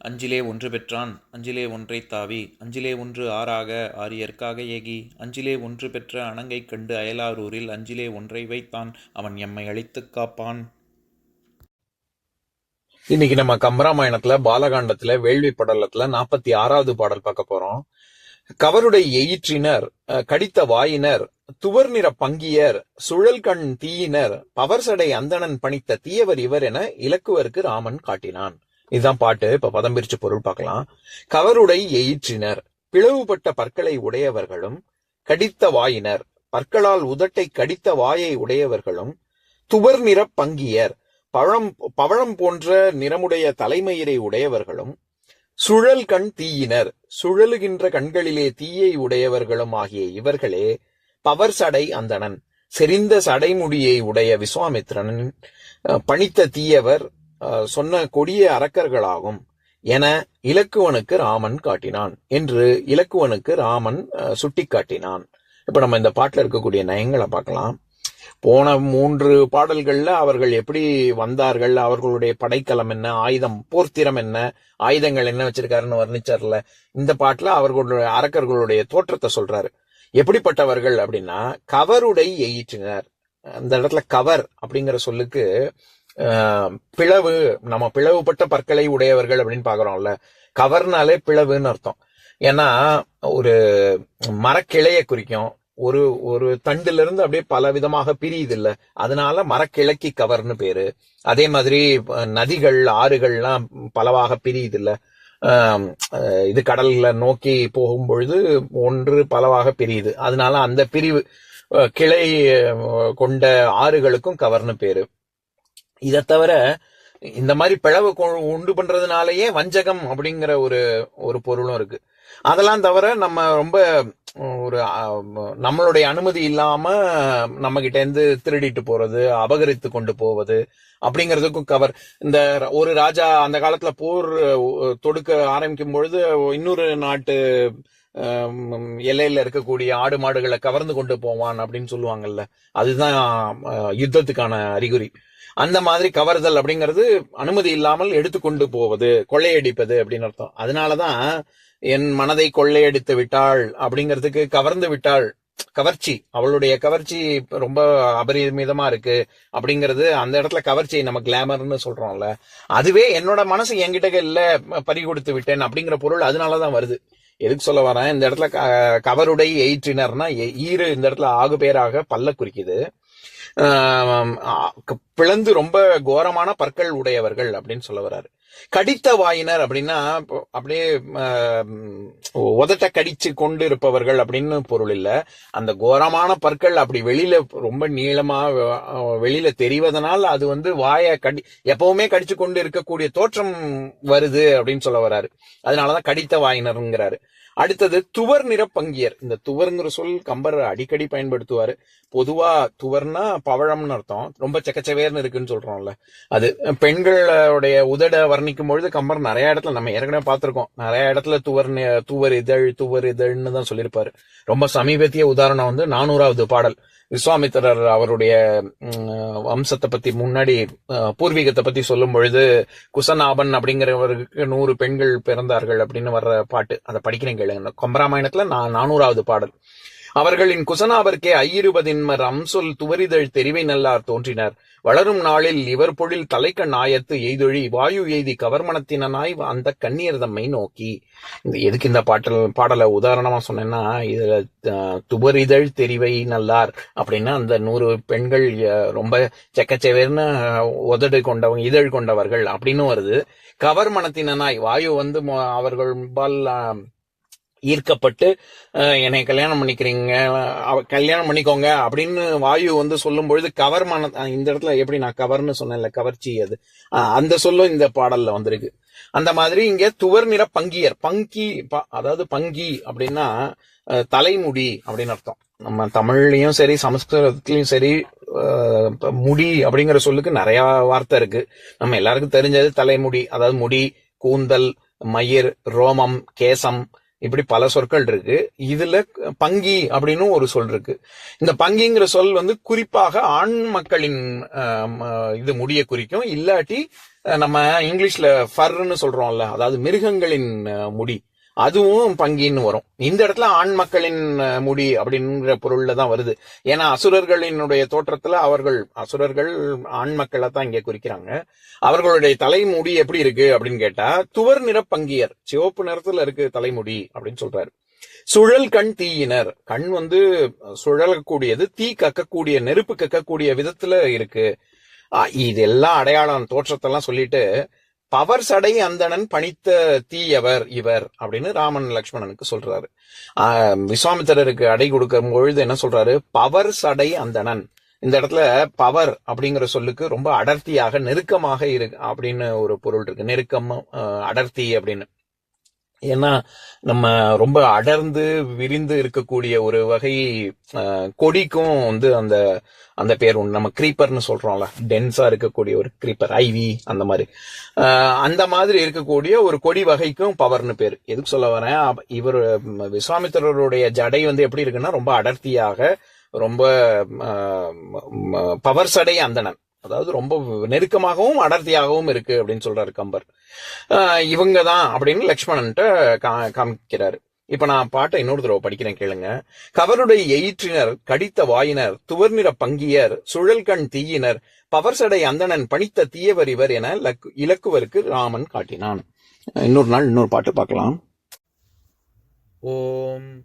அஞ்சிலே ஒன்று பெற்றான் அஞ்சிலே ஒன்றை தாவி அஞ்சிலே ஒன்று ஆறாக ஆரியற்காக ஏகி அஞ்சிலே ஒன்று பெற்ற அணங்கை கண்டு அயலாரூரில் அஞ்சிலே ஒன்றை வைத்தான் அவன் எம்மை அழித்துக் காப்பான். இன்னைக்கு நம்ம கம்பராமாயணத்துல பாலகாண்டத்துல வேள்வி படலத்துல நாற்பத்தி ஆறாவது பாடல் பார்க்க போறோம். கவருடைய எயிற்றினர் அஹ், கடித்த வாயினர் துவர் நிற பங்கியர் சுழல் கண் தீயினர் பவர்சடை அந்தணன் பணித்த தீயவர் இவர் என இலக்குவருக்கு ராமன் காட்டினான். இதுதான் பாட்டு. இப்ப பதம் பிரிச்சு பொருள் பார்க்கலாம். கவருடை எயிற்றினர். பிளவுபட்ட பற்களை உடையவர்களும் கடித்த வாயினர். பற்களால் உதட்டை கடித்த வாயை உடையவர்களும் துவர் நிற பங்கியர். பழம் பவழம் போன்ற நிறமுடைய தலைமயிரை உடையவர்களும் சுழல் கண் தீயினர். சுழலுகின்ற கண்களிலே தீயை உடையவர்களும் ஆகிய இவர்களே பவர் சடை அந்தணன். செறிந்த சடைமுடியை உடைய விஸ்வாமித்ரன் பணித்த தீயவர் சொன்ன கொடிய அரக்கர்களாகும் என இலக்குவனுக்கு ராமன் காட்டினான் என்று இலக்குவனுக்கு ராமன் சுட்டி காட்டினான் இப்ப நம்ம இந்த பாட்டுல இருக்கக்கூடிய நயங்களை பார்க்கலாம். போன மூன்று பாடல்கள்ல அவர்கள் எப்படி வந்தார்கள் அவர்களுடைய படைக்கலம் என்ன ஆயுதம் போர்த்திரம் என்ன ஆயுதங்கள் என்ன வச்சிருக்காருன்னு வர்ணிச்சார்ல. இந்த பாட்டுல அவர்களுடைய அரக்கர்களுடைய தோற்றத்தை சொல்றாரு. எப்படிப்பட்டவர்கள் அப்படின்னா கவருடை எயிற்றினர். அந்த இடத்துல கவர் அப்படிங்கிற சொல்லுக்கு பிளவு நம்ம பிளவுபட்ட பற்களை உடையவர்கள் அப்படின்னு பாக்குறோம்ல கவர்னாலே பிளவுன்னு அர்த்தம். ஏன்னா ஒரு மரக்கிளைய குறிக்கும் ஒரு ஒரு தண்டுல இருந்து அப்படியே பல விதமாக பிரியுது இல்ல அதனால மரக்கிழக்கி கவர்னு பேரு. அதே மாதிரி நதிகள் ஆறுகள்லாம் பலவாக பிரியுது இல்ல இது கடல்ல நோக்கி போகும் பொழுது ஒன்று பலவாக பிரியுது. அதனால அந்த பிரிவு கிளை கொண்ட ஆறுகளுக்கும் கவர்னு பேரு. இதை தவிர இந்த மாதிரி பிளவு கொ- உண்டு பண்றதுனாலயே வஞ்சகம் அப்படிங்கிற ஒரு ஒரு பொருளும் இருக்கு. அதெல்லாம் தவிர நம்ம ரொம்ப ஒரு நம்மளுடைய அனுமதி இல்லாம நம்ம கிட்ட இருந்து திருடிட்டு போறது அபகரித்து கொண்டு போவது அப்படிங்கிறதுக்கும் கவர் இந்த ஒரு ராஜா அந்த காலத்துல போர் தொடுக்க ஆரம்பிக்கும் பொழுது இன்னொரு நாட்டு எல்லையில இருக்கக்கூடிய ஆடு மாடுகளை கவர்ந்து கொண்டு போவான் அப்படின்னு சொல்லுவாங்கல்ல. அதுதான் யுத்தத்துக்கான அறிகுறி. அந்த மாதிரி கவர்தல் அப்படிங்கிறது அனுமதி இல்லாமல் எடுத்துக்கொண்டு போவது கொள்ளையடிப்பது அப்படின்னு அர்த்தம். அதனாலதான் என் மனதை கொள்ளையடித்து விட்டாள் அப்படிங்கிறதுக்கு கவர்ந்து விட்டாள் கவர்ச்சி. அவளுடைய கவர்ச்சி ரொம்ப அபரிமிதமா இருக்கு அப்படிங்கிறது அந்த இடத்துல கவர்ச்சி நம்ம கிளாமர்னு சொல்றோம்ல. அதுவே என்னோட மனசு என்கிட்ட இல்ல பறி கொடுத்து விட்டேன் அப்படிங்கிற பொருள் அதனாலதான் வருது. எதுக்கு சொல்ல வரேன்? இந்த இடத்துல கவருடை எயிற்றினர்னா ஈறு இந்த இடத்துல ஆகு பேராக பல்ல குறிக்குது. பிளந்து ரொம்ப கோரமான பற்கள் உடையவர்கள் அப்படின்னு சொல்ல வர்றாரு கடித்த வாயினர் அப்படின்னா அப்படியே உதட்ட கடிச்சு கொண்டு இருப்பவர்கள் அப்படின்னு பொருள் இல்ல. அந்த கோரமான பற்கள் அப்படி வெளியில ரொம்ப நீளமா வெளியில தெரிவதனால் அது வந்து வாயை கடி எப்பவுமே கடிச்சு கொண்டு இருக்கக்கூடிய தோற்றம் வருது அப்படின்னு சொல்ல வர்றாரு அதனாலதான் கடித்த வாயினருங்கிறாரு. அடுத்தது துவர் நிற பங்கியர் இந்த துவர்ங்கிற சொல் கம்பர் அடிக்கடி பயன்படுத்துவாரு. பொதுவா துவர்னா பவழம்னு அர்த்தம். ரொம்ப செக்கச்சவேர்னு இருக்குன்னு சொல்றோம்ல. அது பெண்களுடைய உதட வர்ணிக்கும் பொழுது கம்பர் நிறைய இடத்துல நம்ம ஏற்கனவே பார்த்திருக்கோம். நிறைய இடத்துல துவர் துவர் இதழ் துவர் இதழ்னு தான் சொல்லியிருப்பாரு. ரொம்ப சமீபத்திய உதாரணம் வந்து நானூறாவது பாடல். விஸ்வாமித்திரர் அவருடைய வம்சத்தை பத்தி முன்னாடி அஹ், பூர்வீகத்தை பத்தி சொல்லும் பொழுது குசநாபன் அப்படிங்கிறவருக்கு நூறு பெண்கள் பிறந்தார்கள் அப்படின்னு வர்ற பாட்டு. அதை படிக்கிறேன் கேளுங்க கொம்பராமாயணத்துல நான் நானூறாவது பாடல். அவர்களின் குசனாவர்க்கே ஐயிருபதின்மர் அம்சொல் துவரிதழ் தெரிவை நல்லார் தோன்றினர். வளரும் நாளில் இவர் பொழில் தலைக்கண் ஆயத்து எய்தொழி வாயு எய்தி கவர்மணத்தினாய் அந்த கண்ணீர் தம்மை நோக்கி. இந்த எதுக்கு இந்த பாட்டல் பாடலை உதாரணமா சொன்னேன்னா இதுல துவரிதழ் தெரிவை நல்லார் அப்படின்னா அந்த நூறு பெண்கள் ரொம்ப செக்கச்செவேர்னு உதடு கொண்டவங்க இதழ் கொண்டவர்கள் அப்படின்னு வருது. கவர்மணத்தினாய் வாயு வந்து அவர்கள் பால் ஈர்க்கப்பட்டு என்னை கல்யாணம் பண்ணிக்கிறீங்க கல்யாணம் பண்ணிக்கோங்க அப்படின்னு வாயு வந்து சொல்லும் பொழுது கவர் மன இந்த இடத்துல எப்படி நான் கவர்னு சொன்னேன்ல கவர்ச்சி அது. அந்த சொல்லும் இந்த பாடல்ல வந்திருக்கு. அந்த மாதிரி இங்க துவர் நிற பங்கியர் பங்கி அதாவது பங்கி அப்படின்னா தலைமுடி அப்படின்னு அர்த்தம். நம்ம தமிழ்லயும் சரி சமஸ்கிருதத்திலயும் சரி முடி அப்படிங்கிற சொல்லுக்கு நிறைய வார்த்தை இருக்கு. நம்ம எல்லாருக்கும் தெரிஞ்சது தலைமுடி அதாவது முடி கூந்தல் மயிர் ரோமம் கேசம் இப்படி பல சொற்கள் இருக்கு. இதுல பங்கி அப்படின்னு ஒரு சொல் இருக்கு. இந்த பங்கிங்கிற சொல் வந்து குறிப்பாக ஆண் மக்களின் இது முடிய குறிக்கும். இல்லாட்டி நம்ம இங்கிலீஷ்ல ஃபர்ன்னு சொல்றோம்ல அதாவது மிருகங்களின் முடி. அதுவும் பங்கின்னு வரும். இந்த இடத்துல ஆண் மக்களின் முடி அப்படிங்கிற பொருள்ல தான் வருது. ஏன்னா அசுரர்களினுடைய தோற்றத்துல அவர்கள் அசுரர்கள் ஆண் மக்களை தான் இங்க குறிக்கிறாங்க. அவர்களுடைய தலைமுடி எப்படி இருக்கு அப்படின்னு கேட்டா துவர் நிற பங்கியர் சிவப்பு நிறத்துல இருக்கு தலைமுடி அப்படின்னு சொல்றாரு. சுழல் கண் தீயினர். கண் வந்து சுழலக்கூடியது தீ கக்கக்கூடிய நெருப்பு கக்கக்கூடிய விதத்துல இருக்கு. இதெல்லாம் அடையாளம் தோற்றத்தெல்லாம் சொல்லிட்டு பவர் சடை அந்தணன் பணித்த தீயவர் இவர் அப்படின்னு ராமன் லக்ஷ்மணனுக்கு சொல்றாரு. விஸ்வாமித்திரருக்கு அடை கொடுக்கும் பொழுது என்ன சொல்றாரு? பவர் சடை அந்தணன். இந்த இடத்துல பவர் அப்படிங்கிற சொல்லுக்கு ரொம்ப அடர்த்தியாக நெருக்கமாக இருக்கு அப்படின்னு ஒரு பொருள் இருக்கு. நெருக்கம் அஹ், அடர்த்தி அப்படின்னு. ஏன்னா நம்ம ரொம்ப அடர்ந்து விரிந்து இருக்கக்கூடிய ஒரு வகை அஹ், கொடிக்கும் வந்து அந்த அந்த பேர் உண்டு. நம்ம கிரீப்பர்னு சொல்றோம்ல. டென்ஸா இருக்கக்கூடிய ஒரு கிரீப்பர் ஐவி அந்த மாதிரி. அந்த மாதிரி இருக்கக்கூடிய ஒரு கொடி வகைக்கும் பவர்னு பேர். எதுக்கு சொல்ல வரேன்? இவர் விஸ்வாமித்திரருடைய ஜடை வந்து எப்படி இருக்குன்னா ரொம்ப அடர்த்தியாக ரொம்ப பவர் சடை அந்தணன். அதாவது ரொம்ப நெருக்கமாகவும் அடர்த்தியாகவும் இருக்கு அப்படின்னு சொல்றாரு கம்பர். இவங்க தான் அப்படின்னு லக்ஷ்மணன்ட்ட கா- காமிக்கிறாரு. இப்ப நான் பாட்டை இன்னொரு தடவை படிக்கிறேன் கேளுங்க. கவருடைய எயிற்றினர் கடித்த வாயினர் துவர்நிற பங்கியர் சுழல்கண் தீயினர் பவர்சடை அந்தணன் பணித்த தீயவர் இவர் என லக்கு- இலக்குவருக்கு ராமன் காட்டினான். இன்னொரு நாள் இன்னொரு பாட்டு பார்க்கலாம். ஓம்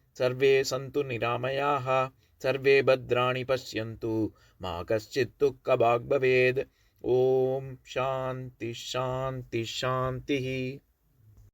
सर्वे सन्तु निरामयाः सर्वे भद्राणि पश्यन्तु मा कश्चित् दुःखभाग् भवेत् ॐ शान्ति शान्ति शान्तिः